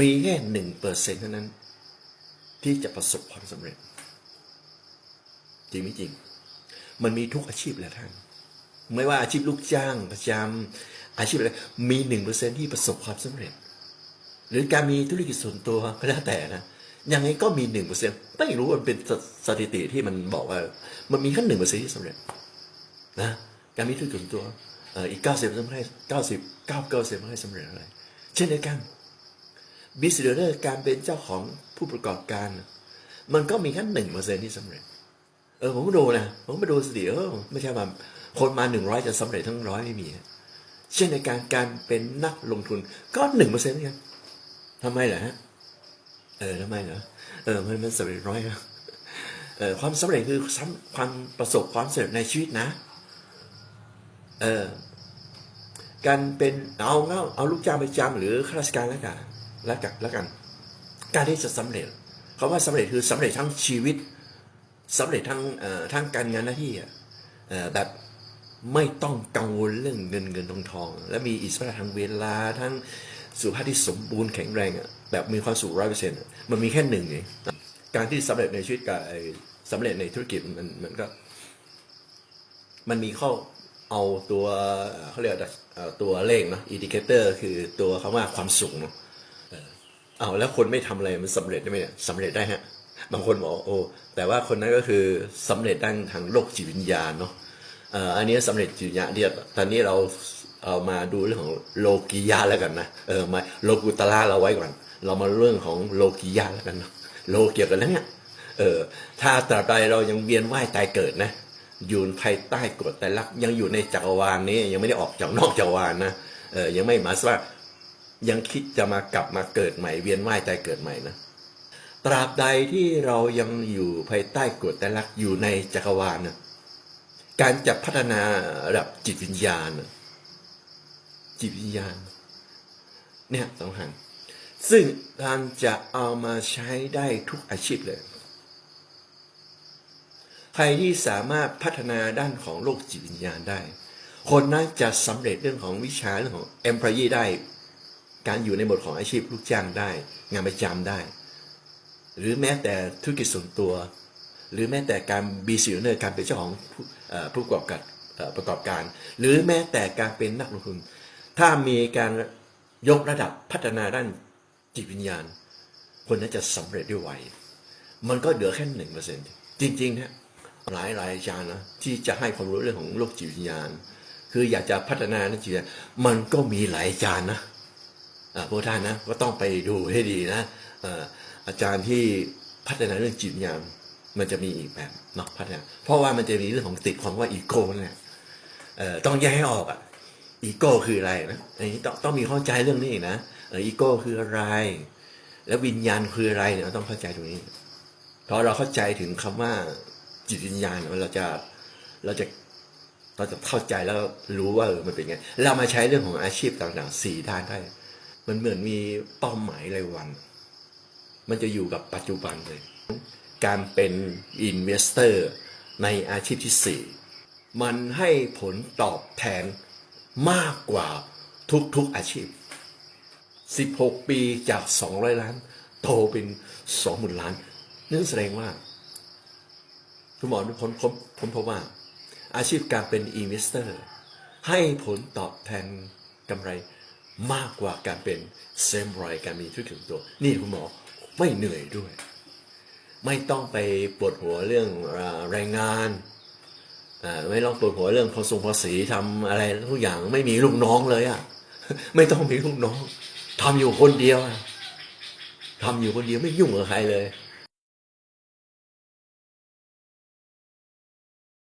มีแค่หนึ่งเปอร์เซ็นต์เท่านั้น ที่จะประสบความสำเร็จ จริงไม่จริง มันมีทุกอาชีพแหละท่าน ไม่ว่าอาชีพลูกจ้างประจำอาชีพอะไร มีหนึ่งเปอร์เซ็นที่ประสบความสำเร็จ หรือการมีธุรกิจส่วนตัวก็แล้วแต่นะยังไงก็มีหนึ่งเปอร์เซ็นต์ไม่รู้ว่ามันเป็นสถิติที่มันบอกว่า มันมีแค่หนึ่งเปอร์เซ็นต์ที่สำเร็จนะการมีธุรกิจส่วนตัวอีกเก้าสิบไม่ให้เก้าสิบเก้าเก้าสิบไม่ให้สำเร็จอะไร เช่นเดียวกัน บิสเนสการเป็นเจ้าของผู้ประกอบการ มันก็มีแค่หนึ่งเปอร์เซ็นที่สำเร็จ เออผมก็ดูนะผมไปดูสถิติเออไม่ใช่ว่าคนมาหนึ่งร้อยจะสำเร็จทั้งร้อยไม่มี เช่นในการการเป็นนักลงทุนก็หนึ่งเปอร์เซ็นต์กันทำไมเหรอฮะเออทำไมเหรอเออมันมันสำเร็จร้อยเออความสำเร็จคือความประสบความสำเร็จในชีวิตนะเออการเป็นเอาเอาเอาลูกจ้างประจำหรือข้าราชการแล้วกัน แล้วกันแล้วกัน การที่จะสำเร็จคาว่าสำเร็จคือสำเร็จทั้งชีวิตสำเร็จทั้งทั้งการงานหน้าที่แบบไม่ต้องกังวลเรื่องเงินเงินทองทอง และมีอิสระทางเวลาทั้งสุขภาพที่สมบูรณ์แข็งแรงแบบมีความสุขร้อยเปอร์เซ็นต์มันมีแค่หนึ่งเองการที่สำเร็จในชีวิตกับสำเร็จในธุรกิจมันมันก็ มันมีข้อเอาตัวเขาเรียกว่าตัวเลขเนาะอินดิเคเตอร์คือตัวคำว่าความสุขเนาะ เอาแล้วคนไม่ทำอะไรมันสำเร็จได้ไหมเนี่ยสำเร็จได้ฮะบางคนบอกโอ้แต่ว่าคนนั้นก็คือสำเร็จด้านทางโลกจิตวิญญาณเนาะอ่อันนี้สำเร็จจิตวิญญาณเดียตอนนี้เราเอามาดูเรื่องของโลกียะแล้วกันนะเออมาโลกุตละเราไว้ก่อน เรามาเรื่องของโลกียะแล้วกันเนอะโลเกี่ยวกันแล้วเนี่ยเออถ้าตราบใดเรายังเวียนว่ายตายเกิดนะอยู่ภายใต้กฎแต่ลักยังอยู่ในจักรวาลนี้ยังไม่ได้ออกจากนอกจักรวาลนะเออยังไม่มายว่า ยังคิดจะมากลับมาเกิดใหม่เวียนว่ายตายเกิดใหม่นะตราบใดที่เรายังอยู่ภายใต้กฎแต่ลักอยู่ในจักรวาลนะการจะพัฒนาระดับจิตวิญญาณจิตวิญญาณ เนี่ยสำคัญซึ่งการจะเอามาใช้ได้ทุกอาชีพเลย ใครที่สามารถพัฒนาด้านของโลกจิตวิญญาณได้ คนนั้นจะสำเร็จเรื่องของวิชาเรื่องของ employee ได้ การอยู่ในบทของอาชีพลูกจ้างได้ งานประจำได้ หรือแม้แต่ธุรกิจส่วนตัว หรือแม้แต่การบีซีเนอร์การเป็นเจ้าของผู้ประกอบการประกอบการ หรือแม้แต่การเป็นนักลงทุน ถ้ามีการยกระดับพัฒนาด้านจิตวิญญาณ คนนั้นจะสำเร็จด้วยไวมันก็เหลือแค่หนึ่งเปอร์เซ็นต์จริงๆนะหลายหลายอาจารย์นะที่จะให้ความรู้เรื่องของโลกจิตวิญญาณ คืออยากจะพัฒนาด้านจิตวิญญาณมันก็มีหลายอาจารย์นะ พวกท่านนะก็ต้องไปดูให้ดีนะอาจารย์ที่พัฒนาเรื่องจิตวิญญาณมันจะมีอีกแบบเนาะพัฒนาเพราะว่ามันจะมีเรื่องของติดความว่าอีโก้นั่นแหละเอ่อต้องแยกให้ออกอะอีโก้คืออะไรนะอันนี้ต้องต้องมีเข้าใจเรื่องนี้นะอีโก้คืออะไร แล้ววิญญาณคืออะไรเนี่ยเราต้องเข้าใจตรงนี้พอเราเข้าใจถึงคำว่าจิตวิญญาณเราจะเราจะเราจะเข้าใจแล้วรู้ว่าเออมันเป็นไง เรามาใช้เรื่องของอาชีพต่างๆสี่ด้านได้ มันเหมือนมีเป้าหมายรายวัน มันจะอยู่กับปัจจุบันเลย การเป็นอินเวสเตอร์ในอาชีพที่สี่มันให้ผลตอบแทนมากกว่าทุกๆอาชีพ 16 ปีจาก 200 ล้าน โตเป็น 20,000 ล้าน นั่นแสดงว่าคุณหมอผมผมผมพบว่า อาชีพการเป็นอินเวสเตอร์ให้ผลตอบแทนกำไร มากกว่าการเป็นเซมไรการมีธุรกิจตัว นี่คุณหมอไม่เหนื่อยด้วย ไม่ต้องไปปวดหัวเรื่องอแรงงานไม่ต้องปวดหัวเรื่องภาษีภาษีทำอะไรทุกอย่างไม่มีลูกน้องเลยอะ่ะไม่ต้องมีลูกน้องทำอยู่คนเดียวอะทำอยู่คนเดียวไม่ยุ่งกับใครเลย